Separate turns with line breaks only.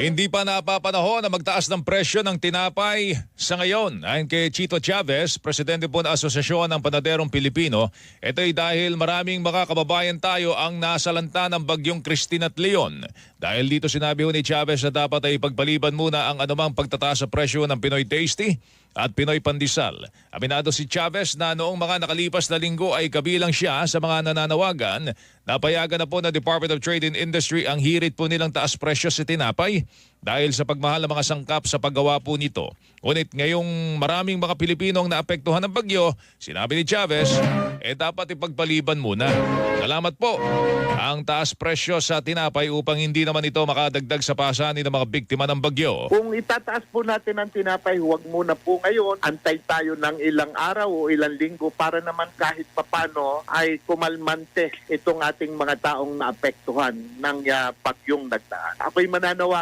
Hindi pa napapanahon na magtaas ng presyo ng tinapay sa ngayon. Ayon kay Chito Chavez, presidente po ng Asosasyon ng Panaderong Pilipino, ito ay dahil maraming mga kababayan tayo ang nasalanta ng bagyong Christine at Leon. Dahil dito sinabi ni Chavez na dapat ay pagpaliban muna ang anumang pagtataas sa presyo ng Pinoy Tasty at Pinoy Pandesal. Aminado si Chavez na noong mga nakalipas na linggo ay kabilang siya sa mga nananawagan na payagan na po ng Department of Trade and Industry ang hirit po nilang taas presyo sa tinapay dahil sa pagmahal ng mga sangkap sa paggawa po nito. Ngunit ngayong maraming mga Pilipino ang naapektuhan ng bagyo, sinabi ni Chavez, eh dapat ipagpaliban muna. Salamat po. Ang taas presyo sa tinapay upang hindi naman ito makadagdag sa pasanin ng mga biktima ng bagyo.
Kung itataas po natin ang tinapay, huwag muna po ngayon. Antay tayo ng ilang araw o ilang linggo para naman kahit papano ay kumalmante itong ating mga taong naapektuhan ng uh, bagyong nagdaan. Ako'y mananawag